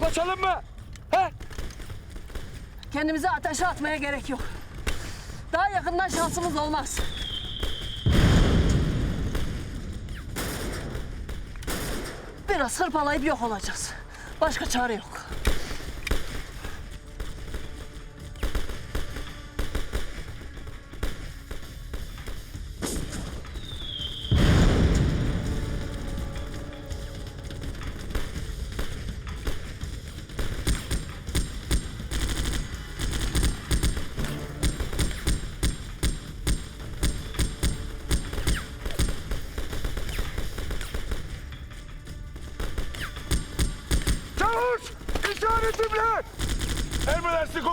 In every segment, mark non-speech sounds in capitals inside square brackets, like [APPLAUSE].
Yaklaşalım mı? He? Kendimizi ateşe atmaya gerek yok. Daha yakından şansımız olmaz. Biraz hırpalayıp yok olacağız. Başka çare yok.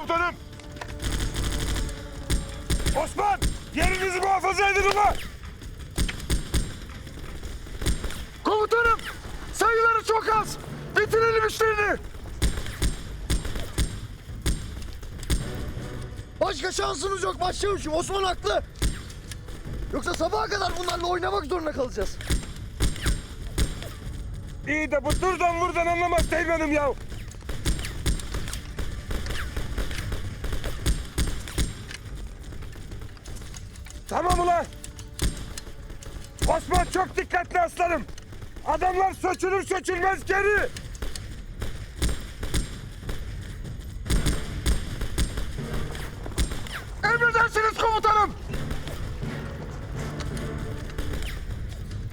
Komutanım. Osman! Yerinizi muhafaza edin ulan! Komutanım! Sayıları çok az! Bitirelim işlerini! Başka şansımız yok başçavuşum. Osman haklı. Yoksa sabaha kadar bunlarla oynamak zorunda kalacağız. İyi de bu durdan buradan anlamaz Teğmen'im ya. Tamam ulan. Osman çok dikkatli aslanım. Adamlar söçülür söçülmez geri. Emredersiniz komutanım.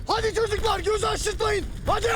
Hadi çocuklar göz açtırtmayın. Hadi.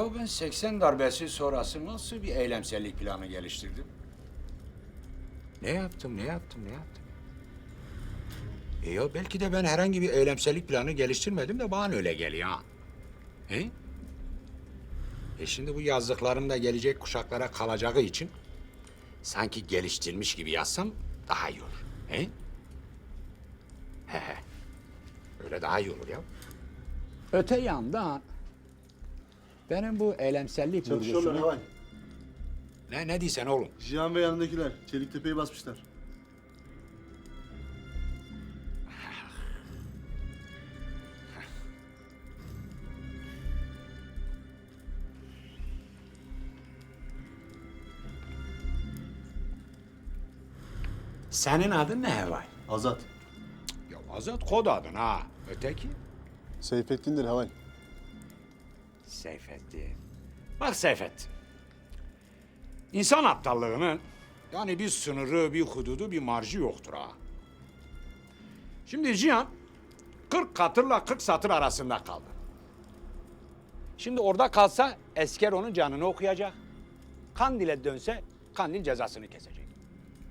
Ya ben 80 darbesi sonrası nasıl bir eylemsellik planı geliştirdim? Ne yaptım, ne yaptım, ne yaptım? E ya belki de ben herhangi bir eylemsellik planı geliştirmedim de bana öyle geliyor ha. He? E şimdi bu yazdıklarım da gelecek kuşaklara kalacağı için sanki geliştirmiş gibi yazsam daha iyi olur. He? He he. Öyle daha iyi olur ya. Öte yandan benim bu eylemsellik Çalışıyorlar vurgusunu... Ne, ne diysen oğlum? Cihan ve yanındakiler Çeliktepe'yi basmışlar. Senin adın ne Heval? Azat. Ya Azat kod adın ha. Öteki? Seyfettin'dir Havan. Seyfettin. Bak Seyfettin. İnsan aptallığının yani bir sınırı, bir hududu, bir marjı yoktur ha. Şimdi Cihan 40 katırla 40 satır arasında kaldı. Şimdi orada kalsa esker onun canını okuyacak. Kandil'e dönse Kandil cezasını kesecek.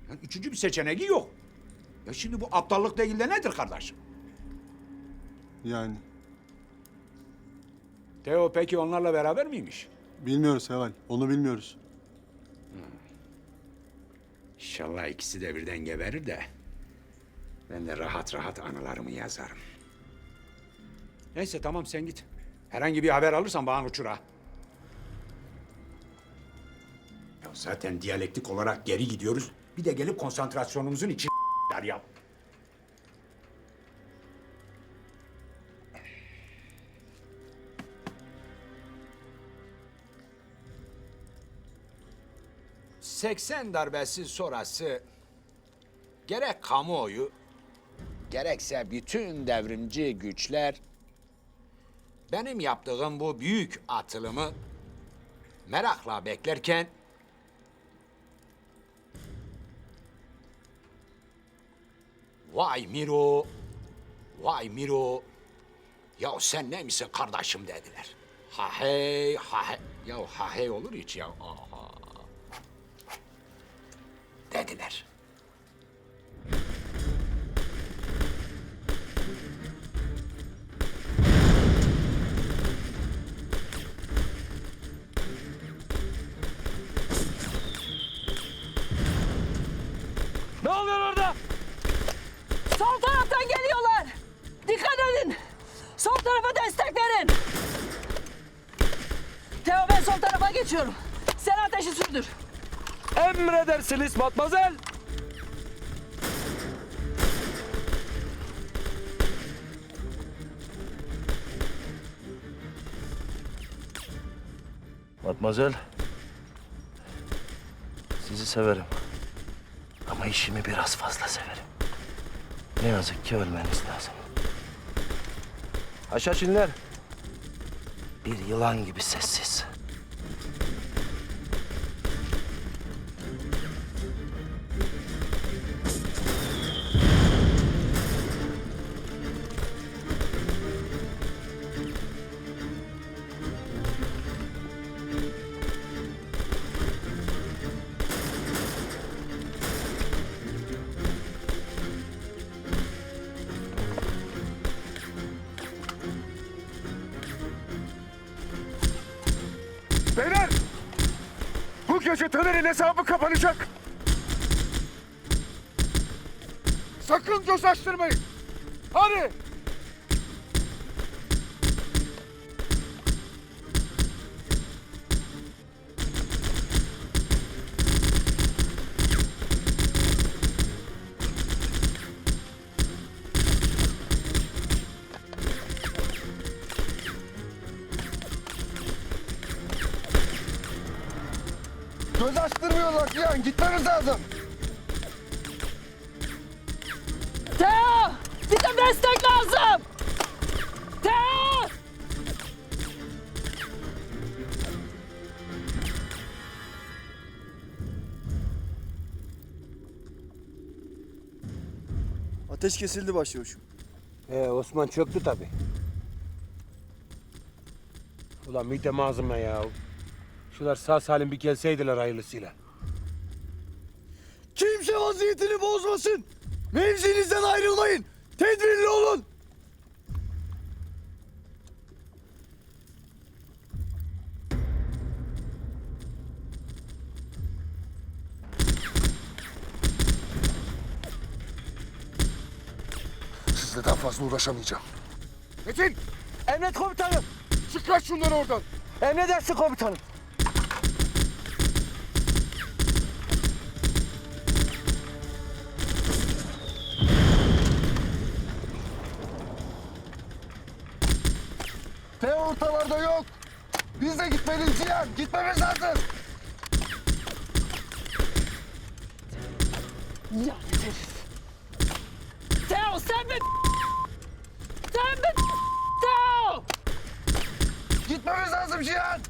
Yani üçüncü bir seçeneği yok. Ya şimdi bu aptallık değil de nedir kardeşim? Yani Teo peki onlarla beraber miymiş? bilmiyoruz Havan. Onu bilmiyoruz. İnşallah ikisi de birden geberir de ben de rahat rahat anılarımı yazarım. Neyse tamam sen git. Herhangi bir haber alırsan bana uçur ha. Ya zaten diyalektik olarak geri gidiyoruz. Bir de gelip konsantrasyonumuzun için [LAUGHS] yap. 80 darbesi sonrası gerek kamuoyu gerekse bütün devrimci güçler benim yaptığım bu büyük atılımı merakla beklerken Vay Miro, vay Miro. Ya sen ne misin kardeşim dediler. Ha hey, ha hey. Ya ha hey olur hiç ya. Aha. Dediler. Ne oluyor orada? Sol taraftan geliyorlar. Dikkat edin. Sol tarafa destek verin. Teo ben sol tarafa geçiyorum. Sen ateşi sürdür. Emredersiniz matmazel. Matmazel. Sizi severim. Ama işimi biraz fazla severim. Ne yazık ki ölmeniz lazım. Haşhaşinler. Bir yılan gibi sessiz. Taner'in hesabı kapanacak. Sakın göz açtırmayın. Hadi! Göz açtırmıyorlar Cihan. Gitmemiz lazım. Teo! Bize destek lazım. Teo! Ateş kesildi başçavuşum. Ee, Osman çöktü tabi. Ulan midem ağzıma ya. Şular sağ salim bir gelseydiler hayırlısıyla. Kimse vaziyetini bozmasın. Mevzinizden ayrılmayın. Tedbirli olun. Sizle daha fazla uğraşamayacağım. Metin. Emret komutanım. Çıkar şunları oradan. Emredersin komutanım. Teo ortalarda yok. Biz de gitmeliyiz Cihan. Gitmemiz lazım. Ya herif. Teo sen mi? Sen mi? Teo! Gitmemiz lazım Cihan.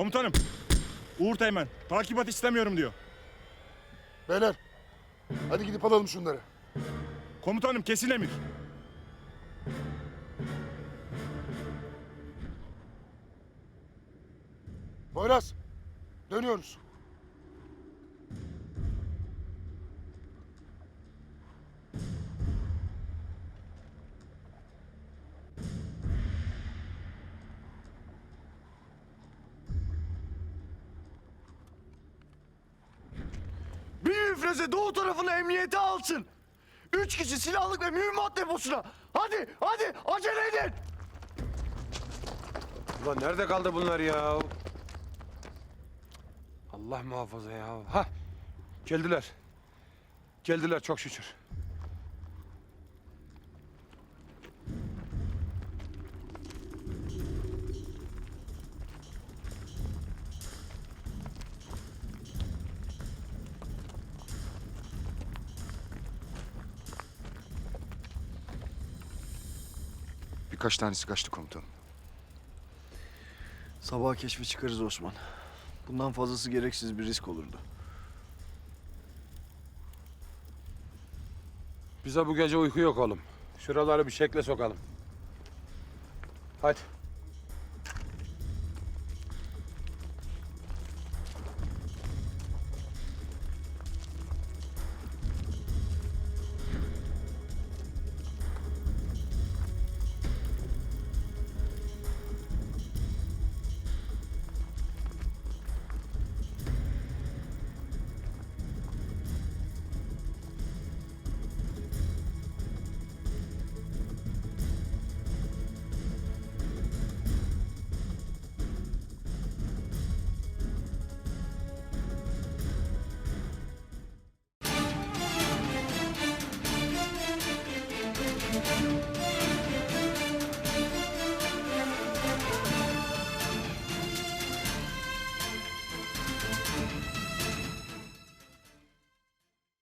Komutanım. Uğur Teğmen takipat istemiyorum diyor. Beyler hadi gidip alalım şunları. Komutanım kesin emir. Boyraz dönüyoruz. Bir müfreze doğu tarafına emniyete alsın. Üç kişi silahlık ve mühimmat deposuna. Hadi, hadi acele edin. Ulan nerede kaldı bunlar ya? Allah muhafaza ya. Ha geldiler. Geldiler çok şükür. Birkaç tanesi kaçtı komutanım. Sabah keşfe çıkarız Osman. Bundan fazlası gereksiz bir risk olurdu. Bize bu gece uyku yok oğlum. Şuraları bir şekle sokalım. Hadi.